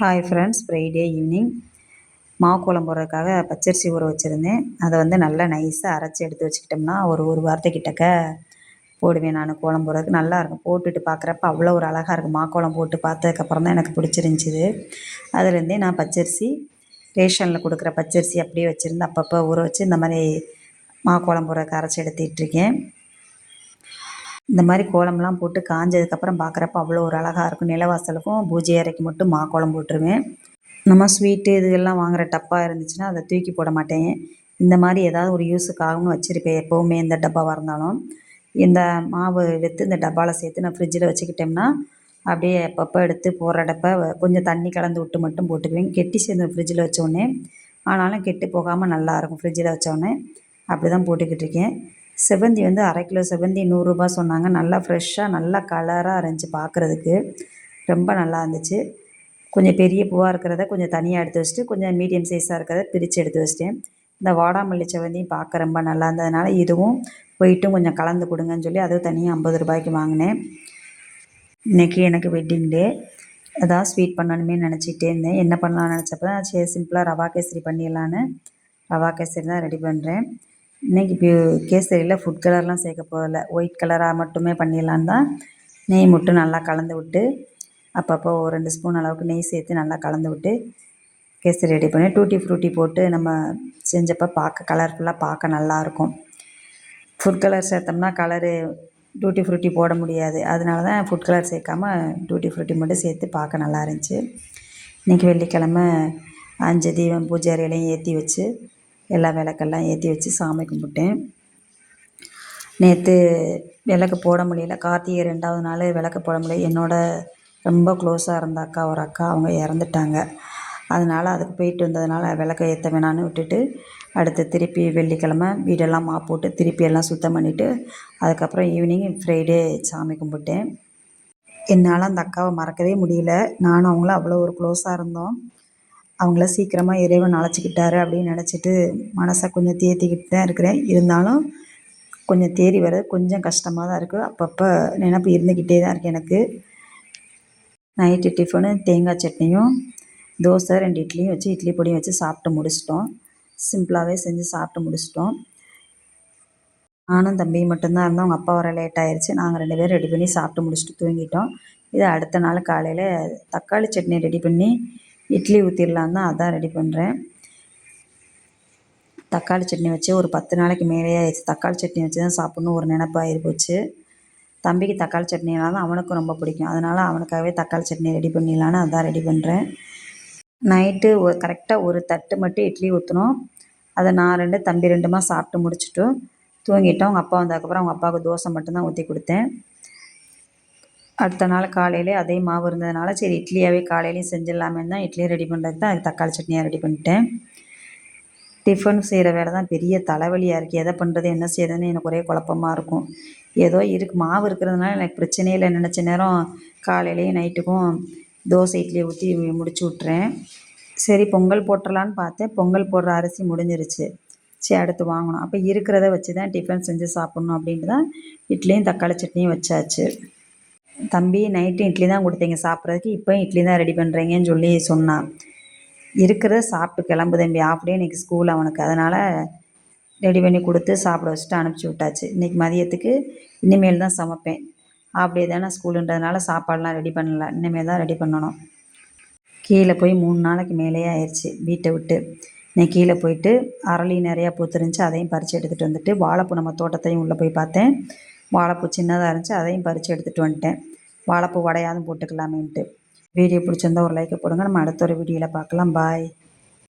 Hi friends Friday evening மாவு கோலம் போடுறதுக்காக பச்சரிசி ஊற வச்சுருந்தேன். அதை வந்து நல்லா நைஸாக அரைச்சி எடுத்து வச்சுக்கிட்டோம்னா ஒரு ஒரு வாரத்துக்கிட்டக்க போடுவேன் நான் கோலம் போடுறதுக்கு. நல்லாயிருக்கும் போட்டுட்டு பார்க்குறப்ப அவ்வளோ ஒரு அழகாக இருக்கும். மா கோலம் போட்டு பார்த்ததுக்கப்புறம் தான் எனக்கு பிடிச்சிருந்துச்சிது அதுலேருந்தே நான் பச்சரிசி ரேஷனில் கொடுக்குற பச்சரிசி அப்படியே வச்சுருந்து அப்பப்போ ஊற வச்சு இந்த மாதிரி மா கோலம் போடுறதுக்கு அரைச்சி எடுத்துகிட்ருக்கேன் இந்த மாதிரி கோலம்லாம் போட்டு காஞ்சதுக்கப்புறம் பார்க்குறப்ப அவ்வளோ ஒரு அழகாக இருக்கும். நிலவாசலுக்கும் பூஜை அறைக்கு மட்டும் மா கோலம் போட்டுருவேன். நம்ம ஸ்வீட்டு இதுகள்லாம் வாங்குகிற டப்பா இருந்துச்சுன்னா அதை தூக்கி போட மாட்டேன். இந்த மாதிரி ஏதாவது ஒரு யூஸுக்கு ஆகும்னு வச்சுருப்பேன். எப்போவுமே எந்த டப்பாவாக இருந்தாலும். இந்த மாவு எடுத்து இந்த டப்பாவில் சேர்த்து நான் ஃப்ரிட்ஜில் வச்சுக்கிட்டோம்னா அப்படியே எப்பப்போ எடுத்து போடுறடப்ப கொஞ்சம் தண்ணி கலந்து விட்டு மட்டும் போட்டுக்குவேன். கெட்டி சேர்ந்து ஃப்ரிட்ஜில் வச்சோடனே ஆனாலும் கெட்டு போகாமல் நல்லாயிருக்கும் ஃப்ரிட்ஜில் வச்சோடனே அப்படி தான் போட்டுக்கிட்டு இருக்கேன். செவ்வந்தி வந்து அரை கிலோ செவ்வந்தி நூறுரூபா சொன்னாங்க. நல்லா ஃப்ரெஷ்ஷாக நல்லா கலராக இருந்துச்சு பார்க்குறதுக்கு ரொம்ப நல்லா இருந்துச்சு. கொஞ்சம் பெரிய பூவாக இருக்கிறத கொஞ்சம் தனியாக எடுத்து வச்சுட்டு கொஞ்சம் மீடியம் சைஸாக இருக்கிறத பிரித்து எடுத்து வச்சிட்டேன். இந்த வாடாமல்லி செவ்வந்தியும் பார்க்க ரொம்ப நல்லா இருந்ததுனால இதுவும் போயிட்டும் கொஞ்சம் கலந்து கொடுங்கன்னு சொல்லி அதுவும் தனியாக ஐம்பது ரூபாய்க்கு வாங்கினேன். இன்றைக்கி எனக்கு வெட்டிங் டே அதான் ஸ்வீட் பண்ணணுமே நினச்சிட்டே இருந்தேன். என்ன பண்ணலாம்னு நினச்சப்ப சரி சிம்பிளாக ரவா கேசரி பண்ணிடலான்னு. ரவா கேசரி தான் ரெடி பண்ணுறேன் இன்றைக்கி இப்போ கேசரியில் ஃபுட் கலர்லாம் சேர்க்க போகல. ஒயிட் கலராக மட்டுமே பண்ணிடலான்னு தான் நெய் மட்டும் நல்லா கலந்து விட்டு அப்பப்போ ஒரு ரெண்டு ஸ்பூன் அளவுக்கு நெய் சேர்த்து நல்லா கலந்து விட்டு கேசரி ரெடி பண்ணி டூட்டி ஃப்ரூட்டி போட்டு நம்ம செஞ்சப்போ பார்க்க கலர்ஃபுல்லாக பார்க்க நல்லாயிருக்கும் ஃபுட் கலர் சேர்த்தோம்னா கலரு டூட்டி ஃப்ரூட்டி போட முடியாது. அதனால தான் ஃபுட் கலர் சேர்க்காம டூட்டி ஃப்ரூட்டி மட்டும் சேர்த்து பார்க்க நல்லா இருந்துச்சு. இன்றைக்கி வெள்ளிக்கிழம அஞ்சு தீபம் பூஜை அறையிலையும் ஏற்றி வச்சு எல்லா விளக்கெல்லாம் ஏற்றி வச்சு சாமி கும்பிட்டேன். நேற்று விளக்கு போட முடியல. கார்த்திகை ரெண்டாவது நாள் விளக்கு போட முடியல. என்னோட ரொம்ப க்ளோஸாக இருந்த அக்கா ஒரு அக்கா அவங்க இறந்துட்டாங்க. அதனால் அதுக்கு போயிட்டு வந்ததுனால விளக்கை ஏற்ற வேணான்னு விட்டுட்டு அடுத்து திருப்பி வெள்ளிக்கிழம வீடெல்லாம் மா போட்டு திருப்பி எல்லாம் சுத்தம் பண்ணிவிட்டு அதுக்கப்புறம் ஈவினிங் ஃப்ரைடே சாமி கும்பிட்டேன். என்னால் அந்த அக்காவை மறக்கவே முடியல. நானும் அவங்களும் அவ்வளோ ஒரு க்ளோஸாக இருந்தோம். அவங்கள சீக்கிரமாக இறைவன் அழைச்சிக்கிட்டாரு அப்படின்னு நினச்சிட்டு மனசை கொஞ்சம் தேற்றிக்கிட்டு தான் இருக்கிறேன். இருந்தாலும் கொஞ்சம் தேறி வர கொஞ்சம் கஷ்டமாக தான் இருக்குது அப்பப்போ நினப்பு இருந்துக்கிட்டே தான் இருக்குது எனக்கு. நைட்டு டிஃபனு தேங்காய் சட்னியும் தோசை ரெண்டு இட்லியும் வச்சு இட்லி பொடியும் வச்சு சாப்பிட்டு முடிச்சிட்டோம். சிம்பிளாகவே செஞ்சு சாப்பிட்டு முடிச்சிட்டோம். நானும் தம்பியும் மட்டும்தான் இருந்தோம். அவங்க அப்பா வர லேட் ஆயிடுச்சு நாங்கள் ரெண்டு பேரும் ரெடி பண்ணி சாப்பிட்டு முடிச்சுட்டு தூங்கிட்டோம். இது அடுத்த நாள் காலையில் தக்காளி சட்னி ரெடி பண்ணி இட்லி ஊற்றிடலாம் தான் அதான் ரெடி பண்ணுறேன் தக்காளி சட்னி வச்சு ஒரு பத்து நாளைக்கு மேலேயே ஆயிடுச்சு. தக்காளி சட்னி வச்சு தான் சாப்பிட்ணும். ஒரு நினப்பாயிரு ஆகிப்போச்சு தம்பிக்கு தக்காளி சட்னினாலும் அவனுக்கும் ரொம்ப பிடிக்கும். அதனால் அவனுக்காகவே தக்காளி சட்னி ரெடி பண்ணிடலான்னு அதான் ரெடி பண்ணுறேன் நைட்டு ஒரு கரெக்டாக ஒரு தட்டு மட்டும் இட்லி ஊற்றணும் அதை நான் ரெண்டு தம்பி ரெண்டுமா சாப்பிட்டு முடிச்சுட்டு தூங்கிட்டோம். அவங்க அப்பா வந்ததுக்கப்புறம் அவங்க அப்பாவுக்கு தோசை மட்டும்தான் ஊற்றி கொடுத்தேன். அடுத்த நாள் காலையிலே அதே மாவு இருந்ததுனால சரி இட்லியாகவே காலையிலையும் செஞ்சிடலாமேன்னு தான் இட்லியும் ரெடி பண்ணுறதுக்கு தான் அதுக்கு தக்காளி சட்னியாக ரெடி பண்ணிட்டேன். டிஃபன் செய்கிற வேலை தான். பெரிய தலைவலியாக இருக்குது எதை பண்ணுறது என்ன செய்யறதுன்னு எனக்கு ஒரே குழப்பமாக இருக்கும். ஏதோ இருக்கு மாவு இருக்கிறதுனால எனக்கு பிரச்சனையே இல்லை. நினச்ச நேரம் காலையிலையும் நைட்டுக்கும் தோசை இட்லியை ஊற்றி முடிச்சு விட்றேன் சரி பொங்கல் போட்டுடலான்னு பார்த்தேன். பொங்கல் போடுற அரிசி முடிஞ்சிருச்சு. சரி அடுத்து வாங்கணும். அப்போ இருக்கிறத வச்சு தான் டிஃபன் செஞ்சு சாப்பிட்ணும் அப்படின்ட்டு தான் இட்லியும் தக்காளி சட்னியும் வச்சாச்சு. தம்பி நைட்டு இட்லி தான் கொடுத்தீங்க சாப்பிட்றதுக்கு இப்போ இட்லி தான் ரெடி பண்ணுறீங்கன்னு சொல்லி சொன்னான் இருக்கிறத சாப்பிட்டு கிளம்பு தம்பி. ஆஃப் டே இன்றைக்கி ஸ்கூல் அவனுக்கு அதனால் ரெடி பண்ணி கொடுத்து சாப்பிட வச்சுட்டு அனுப்பிச்சி விட்டாச்சு. இன்றைக்கி மதியத்துக்கு இனிமேல் தான் சமைப்பேன். அப்படியே தானே ஸ்கூலுன்றதுனால சாப்பாடெலாம் ரெடி பண்ணல. இனிமேல் தான் ரெடி பண்ணணும். கீழே போய் மூணு நாளைக்கு மேலேயே ஆயிடுச்சு வீட்டை விட்டு. இன்னைக்கு கீழே போயிட்டு அரளி நிறையா பூத்துருந்துச்சு. அதையும் பறித்து எடுத்துகிட்டு வந்துட்டு வாழைப்பூ நம்ம தோட்டத்தையும் உள்ளே போய் பார்த்தேன். வாழைப்பூ சின்னதாக இருந்துச்சு. அதையும் பறித்து எடுத்துகிட்டு வந்துட்டேன். வாழைப்பூ வடையாதும் போட்டுக்கலாமேன்ட்டு. வீடியோ பிடிச்சிருந்தா ஒரு லைக்கை போடுங்க. நம்ம அடுத்த ஒரு வீடியோவில் பார்க்கலாம். பாய்